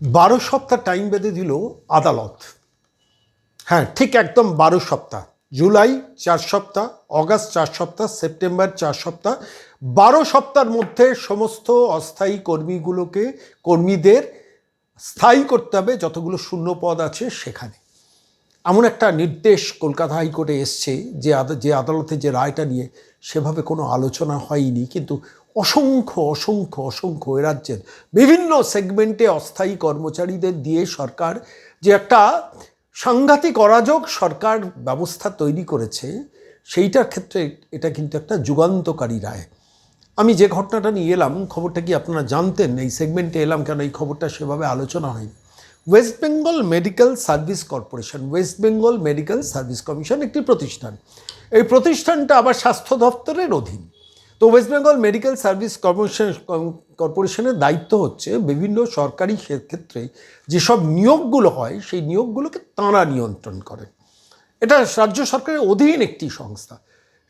বারো সপ্তাহ টাইম বেঁধে দিল আদালত। হ্যাঁ ঠিক একদম বারো সপ্তাহ। জুলাই চার সপ্তাহ, অগাস্ট চার সপ্তাহ, সেপ্টেম্বর চার সপ্তাহ। বারো সপ্তাহের মধ্যে সমস্ত অস্থায়ী কর্মীগুলোকে, কর্মীদের স্থায়ী করতে হবে যতগুলো শূন্য পদ আছে সেখানে। এমন একটা নির্দেশ কলকাতা হাইকোর্টে এসছে যে যে আদালতে যে রায়টা নিয়ে সেভাবে কোনো আলোচনা হয়নি, কিন্তু অসংখ্য অসংখ্য অসংখ্য এ রাজ্যের বিভিন্ন সেগমেন্টে অস্থায়ী কর্মচারীদের দিয়ে সরকার যে একটা সাংঘাতিক অরাজক সরকার ব্যবস্থা তৈরি করেছে, সেইটার ক্ষেত্রে এটা কিন্তু একটা যুগান্তকারী রায়। আমি যে ঘটনাটা নিয়ে এলাম, খবরটা কি আপনারা জানতেন? এই সেগমেন্টে এলাম কেন? এই খবরটা সেভাবে আলোচনা হয়নি। West Bengal medical service corporation, West Bengal medical service commission একটি প্রতিষ্ঠান। এই প্রতিষ্ঠানটা আবার স্বাস্থ্য দপ্তরের অধীন। তো West Bengal medical service corporation কর্পোরেশনের দায়িত্ব হচ্ছে বিভিন্ন সরকারি ক্ষেত্রে যেসব নিয়োগগুলো হয়, সেই নিয়োগগুলোকে তাঁরা নিয়ন্ত্রণ করেন এটা রাজ্য সরকারের অধীন একটি সংস্থা।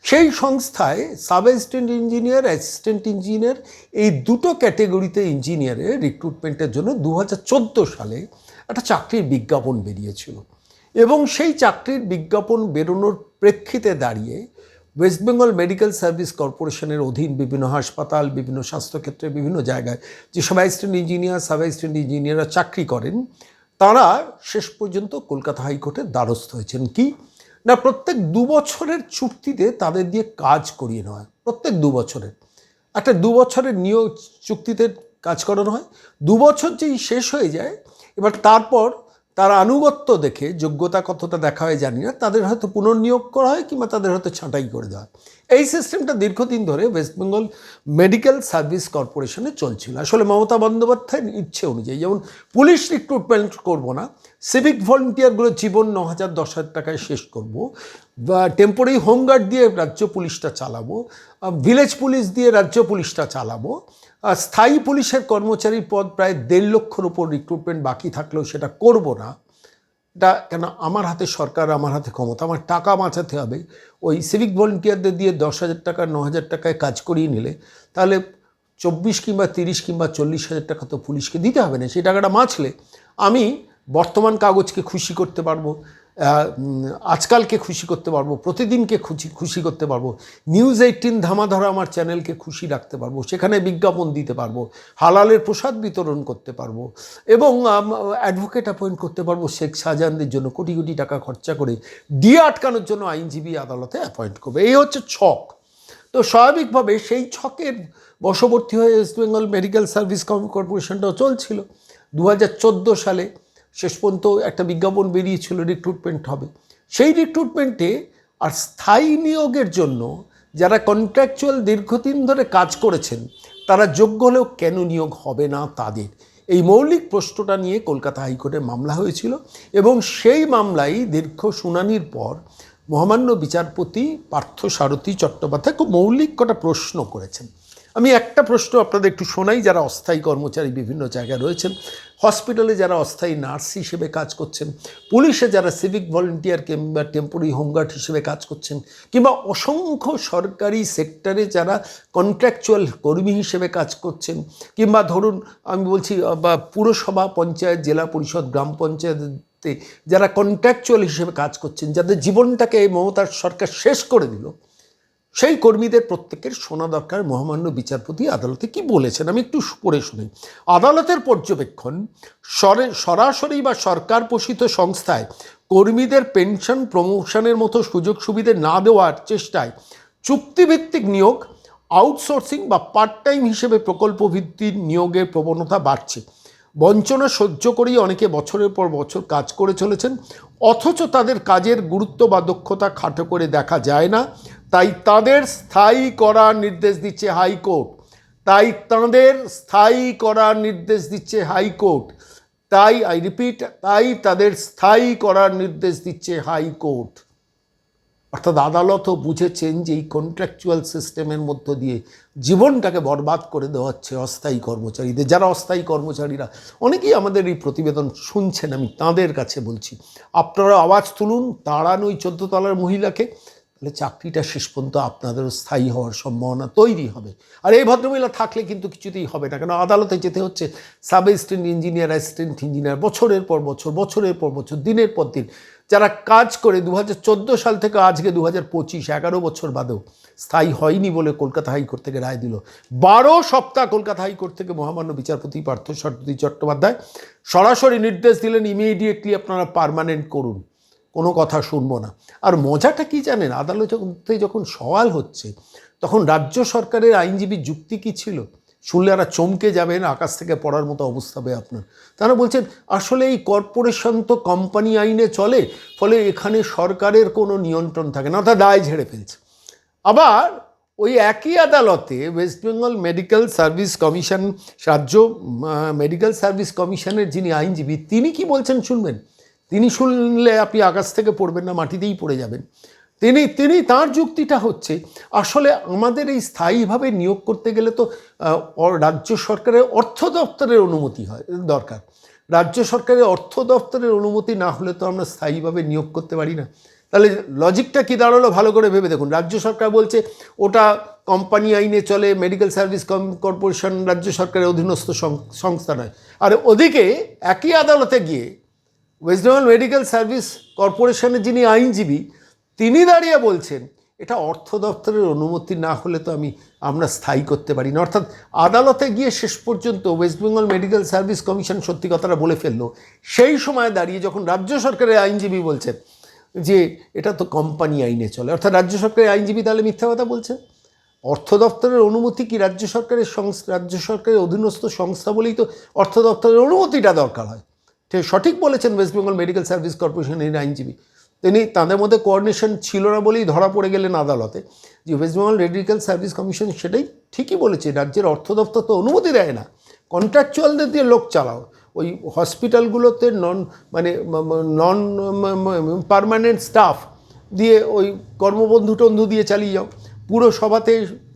সেই সংস্থায় sub assistant engineer assistant engineer এই দুটো ক্যাটেগরিতে ইঞ্জিনিয়ারের রিক্রুটমেন্টের জন্য দু হাজার চোদ্দ সালে একটা চাকরির বিজ্ঞাপন বেরিয়েছিল। এবং সেই চাকরির বিজ্ঞাপন বেরোনোর প্রেক্ষিতে দাঁড়িয়ে ওয়েস্ট বেঙ্গল মেডিকেল সার্ভিস কর্পোরেশনের অধীন বিভিন্ন হাসপাতাল, বিভিন্ন স্বাস্থ্যক্ষেত্রে, বিভিন্ন জায়গায় যেসব অ্যাসিস্ট্যান্ট ইঞ্জিনিয়ার সাব অ্যাসিস্ট্যান্ট ইঞ্জিনিয়াররা চাকরি করেন, তারা শেষ পর্যন্ত কলকাতা হাইকোর্টের দ্বারস্থ হয়েছেন। কি? না, প্রত্যেক দু বছরের চুক্তিতে তাদের দিয়ে কাজ করিয়ে নেওয়া প্রত্যেক দু বছরের। একটা দু বছরের নিয়োগ চুক্তিতে কাজ করানো হয়। দু বছর যেই শেষ হয়ে যায়, এবার তারপর তার আনুগত্য দেখে, যোগ্যতা কতটা দেখা হয় জানি না, তাদের হয়তো পুনর্নিয়োগ করা হয় কিংবা তাদের হয়তো ছাঁটাই করে দেওয়া হয়। এই সিস্টেমটা দীর্ঘদিন ধরে ওয়েস্ট বেঙ্গল মেডিকেল সার্ভিস কর্পোরেশনে চলছিল। আসলে মমতা বন্দ্যোপাধ্যায়ের ইচ্ছে অনুযায়ী, যেমন পুলিশ রিক্রুটমেন্ট করব না সিভিক ভলেন্টিয়ারগুলো জীবন ন হাজার দশ হাজার টাকায় শেষ করব। বা টেম্পোরারি হোমগার্ড দিয়ে রাজ্য পুলিশটা চালাবো। ভিলেজ পুলিশ দিয়ে রাজ্য পুলিশটা চালাবো। স্থায়ী পুলিশের কর্মচারীর পদ প্রায় দেড় লক্ষর ওপর রিক্রুটমেন্ট বাকি থাকলেও সেটা করব না। এটা কেন আমার হাতে সরকার, আমার হাতে ক্ষমতা, আমার টাকা বাঁচাতে হবে। ওই সিভিক ভলেন্টিয়ারদের দিয়ে দশ হাজার টাকা, ন হাজার টাকায় কাজ করিয়ে নিলে তাহলে চব্বিশ কিংবা তিরিশ কিংবা চল্লিশ হাজার টাকা তো পুলিশকে দিতে হবে না। সেই টাকাটা বাঁচলে আমি বর্তমান কাগজকে খুশি করতে পারব আজকালকে খুশি করতে পারব, প্রতিদিনকে খুশি খুশি করতে পারব, নিউজ এইটিন ধামাধরা আমার চ্যানেলকে খুশি রাখতে পারব, সেখানে বিজ্ঞাপন দিতে পারব, হালালের প্রসাদ বিতরণ করতে পারব এবং অ্যাডভোকেট অ্যাপয়েন্ট করতে পারব শেখ শাহজাহানদের জন্য কোটি কোটি টাকা খরচা করে ডিএ আটকানোর জন্য আইনজীবী আদালতে অ্যাপয়েন্ট করবে। এই হচ্ছে ছক। তো স্বাভাবিকভাবে সেই ছকের বশবর্তী হয়ে ওয়েস্ট বেঙ্গল মেডিকেল সার্ভিস কর্পোরেশনটাও চলছিল। দু হাজার চোদ্দ সালে শেষ পর্যন্ত একটা বিজ্ঞাপন বেরিয়েছিল রিক্রুটমেন্ট হবে। সেই রিক্রুটমেন্টে আর স্থায়ী নিয়োগের জন্য যারা কন্ট্রাকচুয়াল দীর্ঘদিন ধরে কাজ করেছেন, তারা যোগ্য হলেও কেন নিয়োগ হবে না তাদের? এই মৌলিক প্রশ্নটা নিয়ে কলকাতা হাইকোর্টে মামলা হয়েছিল এবং সেই মামলায় দীর্ঘ শুনানির পর মহামান্য বিচারপতি পার্থ সারথী চট্টোপাধ্যায় খুব মৌলিক কটা প্রশ্ন করেছেন। আমি একটা প্রশ্ন আপনাদের একটু শোনাই, যারা অস্থায়ী কর্মচারী বিভিন্ন জায়গায় রয়েছেন। হসপিটালে যারা অস্থায়ী নার্স হিসেবে কাজ করছেন, পুলিশে যারা সিভিক ভলেন্টিয়ার কিংবা টেম্পোরারি হোমগার্ড হিসেবে কাজ করছেন, কিংবা অসংখ্য সরকারি সেক্টরে যারা কন্ট্রাকচুয়াল কর্মী হিসেবে কাজ করছেন, কিংবা ধরুন আমি বলছি বা পুরসভা পঞ্চায়েত, জেলা পরিষদ, গ্রাম পঞ্চায়েতে যারা কন্ট্রাকচুয়াল হিসেবে কাজ করছেন, যাদের জীবনটাকে এই মমতার সরকার শেষ করে দিল সেই কর্মীদের প্রত্যেকের শোনা দরকার। মহামান্য বিচারপতি আদালতে কি বলেছেন আমি একটু পড়ে শুনি। আদালতের পর্যবেক্ষণ, সরে- সরাসরি বা সরকার পোষিত সংস্থায় কর্মীদের পেনশন প্রমোশনের মতো সুযোগ সুবিধে না দেওয়ার চেষ্টায় চুক্তিভিত্তিক নিয়োগ, আউটসোর্সিং বা পার্ট টাইম হিসেবে প্রকল্প ভিত্তিক নিয়োগের প্রবণতা বাড়ছে। বঞ্চনা সহ্য করেই অনেকে বছরের পর বছর কাজ করে চলেছেন। অথচ তাদের কাজের গুরুত্ব বা দক্ষতা খাটো করে দেখা যায় না। তাই তাদের স্থায়ী করার নির্দেশ দিচ্ছে হাইকোর্ট। তাই তাদের স্থায়ী করার নির্দেশ দিচ্ছে হাইকোর্ট। তাই, আই রিপিট, তাই তাদের স্থায়ী করার নির্দেশ দিচ্ছে হাইকোর্ট। অর্থাৎ আদালতও বুঝেছেন যে এই কন্ট্রাকচুয়াল সিস্টেমের মধ্য দিয়ে জীবনটাকে বরবাদ করে দেওয়া হচ্ছে অস্থায়ী কর্মচারীদের। যারা অস্থায়ী কর্মচারীরা, অনেকেই আমাদের এই প্রতিবেদন শুনছেন, আমি তাঁদের কাছে বলছি। আপনারা আওয়াজ তুলুন তাড়ান ওই চোদ্দ তলার মহিলাকে, তাহলে চাকরিটা শেষ পর্যন্ত আপনাদেরও স্থায়ী হওয়ার সম্ভাবনা তৈরি হবে। আর এই ভদ্রমহিলা থাকলে কিন্তু কিছুতেই হবে না, কেন আদালতে যেতে হচ্ছে। Sub assistant engineer assistant engineer, বছরের পর বছর, বছরের পর বছর, দিনের পর দিন। যারা কাজ করে দু হাজার চোদ্দ সাল থেকে আজকে দু হাজার পঁচিশ, এগারো বছর বাদেও স্থায়ী হয়নি বলে কলকাতা হাইকোর্ট থেকে রায় দিল। বারো সপ্তাহ কলকাতা হাইকোর্ট থেকে মহামান্য বিচারপতি পার্থ সরস্বতী চট্টোপাধ্যায় সরাসরি নির্দেশ দিলেন ইমিডিয়েটলি আপনারা পার্মানেন্ট করুন। কোনো কথা শুনব না। আর মজাটা কি জানেন? আদালতে যখন সওয়াল হচ্ছে, তখন রাজ্য সরকারের আইনজীবী যুক্তি কী ছিল? শুনলে আর চমকে যাবেন, আকাশ থেকে পড়ার মতো অবস্থা হবে আপনার। তারা বলছেন, আসলে এই কর্পোরেশন তো কোম্পানি আইনে চলে, ফলে এখানে সরকারের কোনো নিয়ন্ত্রণ থাকে না, অর্থাৎ দায় ঝেড়ে ফেলছে। আবার ওই একই আদালতে West Bengal medical service commission, রাজ্য মেডিকেল সার্ভিস কমিশনের যিনি আইনজীবী, তিনি কি বলছেন শুনবেন? তিনি শুনলে আপনি আকাশ থেকে পড়বেন না, মাটিতেই পড়ে যাবেন। তিনি তিনি তার যুক্তিটা হচ্ছে, আসলে আমাদের এই স্থায়ীভাবে নিয়োগ করতে গেলে তো রাজ্য সরকারের অর্থ দপ্তরের অনুমতি হয়, দরকার। রাজ্য সরকারের অর্থ দপ্তরের অনুমতি না হলে তো আমরা স্থায়ীভাবে নিয়োগ করতে পারি না। তাহলে লজিকটা কী দাঁড়াল ভালো করে ভেবে দেখুন। রাজ্য সরকার বলছে, ওটা কোম্পানি আইনে চলে মেডিকেল সার্ভিস কম কর্পোরেশন রাজ্য সরকারের অধীনস্থ সংস্থা নয়। আর ওদিকে একই আদালতে গিয়ে ওয়েস্ট বেঙ্গল মেডিকেল সার্ভিস কর্পোরেশনের যিনি আইনজীবী তিনি দাঁড়িয়ে বলছেন, এটা অর্থ দপ্তরের অনুমতি না হলে তো আমি, আমরা স্থায়ী করতে পারি না। অর্থাৎ আদালতে গিয়ে শেষ পর্যন্ত West Bengal medical service commission সত্যি কথাটা বলে ফেলল। সেই সময় দাঁড়িয়ে যখন রাজ্য সরকারের আইনজীবী বলছেন যে, এটা তো কোম্পানি আইনে চলে, অর্থাৎ রাজ্য সরকারের আইনজীবী তাহলে মিথ্যা কথা বলছেন? অর্থ দপ্তরের অনুমতি কি রাজ্য সরকারের রাজ্য সরকারের অধীনস্থ সংস্থা বলেই তো অর্থ দপ্তরের অনুমতিটা দরকার হয়। ঠিক সঠিক বলেছেন ওয়েস্ট বেঙ্গল মেডিকেল সার্ভিস কর্পোরেশনের আইনজীবী। তিনি তাদের মধ্যে কোঅর্ডিনেশন ছিল না বলেই ধরা পড়ে গেলেন আদালতে। যে West Bengal radical service commission সেটাই ঠিকই বলেছে, রাজ্যের অর্থ দপ্তর তো অনুমতি দেয় না। কন্ট্রাকচুয়ালদের দিয়ে লোক চালাও। ওই হসপিটালগুলোতে নন মানে নন পারমানেন্ট স্টাফ দিয়ে ওই কর্মবন্ধু টন্ধু দিয়ে চালিয়ে যাও। পুরসভাতে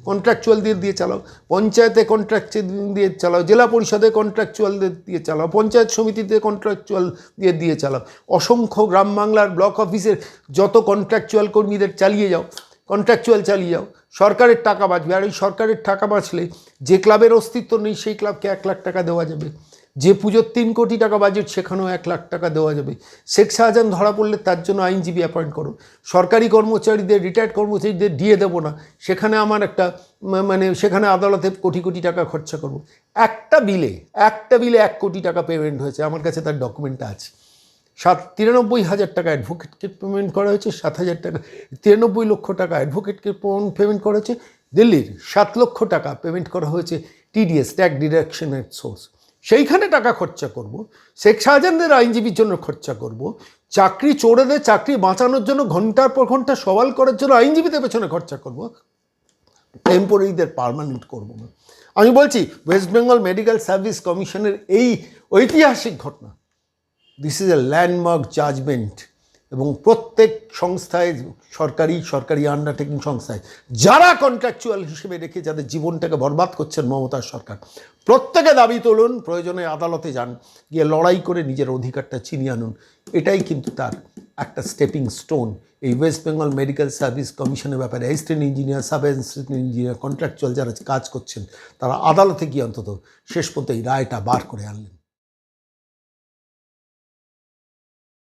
কন্ট্রাকচুয়াল দিয়ে দিয়ে চালাও। পঞ্চায়েতে কন্ট্রাক্ট দিয়ে চালাও। জেলা পরিষদে কন্ট্রাকচুয়াল দিয়ে চালাও। পঞ্চায়েত সমিতিতে কন্ট্রাকচুয়াল দিয়ে দিয়ে চালাও। অসংখ্য গ্রাম বাংলার ব্লক অফিসের যত কন্ট্রাকচুয়াল কর্মীদের চালিয়ে যাও কন্ট্রাকচুয়াল চালিয়ে যাও, সরকারের টাকা বাঁচবে। আর এই সরকারের টাকা বাঁচলে যে ক্লাবের অস্তিত্ব নেই, সেই ক্লাবকে এক লাখ টাকা দেওয়া যাবে। যে পুজোর তিন কোটি টাকা বাজেট সেখানেও এক লাখ টাকা দেওয়া যাবে। শেখ শাহজাহান ধরা পড়লে তার জন্য আইনজীবী অ্যাপয়েন্ট করো। সরকারি কর্মচারীদের রিটায়ার্ড কর্মচারীদের দিয়ে দেবো না। সেখানে আমার একটা মানে সেখানে আদালতে কোটি কোটি টাকা খরচা করব। একটা বিলে একটা বিলে এক কোটি টাকা পেমেন্ট হয়েছে। আমার কাছে তার ডকুমেন্টটা আছে। সাত, তিরানব্বই হাজার টাকা অ্যাডভোকেটকে পেমেন্ট করা হয়েছে, সাত হাজার টাকা, তিরানব্বই লক্ষ টাকা অ্যাডভোকেটকে পেমেন্ট করা হয়েছে। দিল্লির সাত লক্ষ টাকা পেমেন্ট করা হয়েছে টিডিএস ট্যাগ ডিডাকশনের সোর্স সেইখানে টাকা খরচা করব, শেখ শাহজাহানদের আইনজীবীর জন্য খরচা করব, চাকরি চোরেদের চাকরি বাঁচানোর জন্য ঘণ্টার পর ঘণ্টা সওয়াল করার জন্য আইনজীবীদের পেছনে খরচা করব টেম্পোরারিদের পারমানেন্ট করব না। আমি বলছি ওয়েস্ট বেঙ্গল মেডিকেল সার্ভিস কমিশনের এই ঐতিহাসিক ঘটনা this is a landmark judgement এবং প্রত্যেক সংস্থায়, সরকারি সরকারি আন্ডারটেকিং সংস্থায়, যারা কন্ট্রাকচুয়াল হিসেবে রেখে যাদের জীবনটাকে বরবাদ করছেন মমতার সরকার, প্রত্যেকে দাবি তুলুন, প্রয়োজনে আদালতে যান, গিয়ে লড়াই করে নিজের অধিকারটা ছিনিয়ে আনুন। এটাই কিন্তু তার একটা স্টেপিং স্টোন এই ওয়েস্ট বেঙ্গল মেডিকেল সার্ভিস কমিশনের ব্যাপারে assistant engineer sub assistant engineer contractual যারা কাজ করছেন, তারা আদালতে গিয়ে অন্তত শেষ পর্যন্ত এই রায়টা বার করে আনলেন।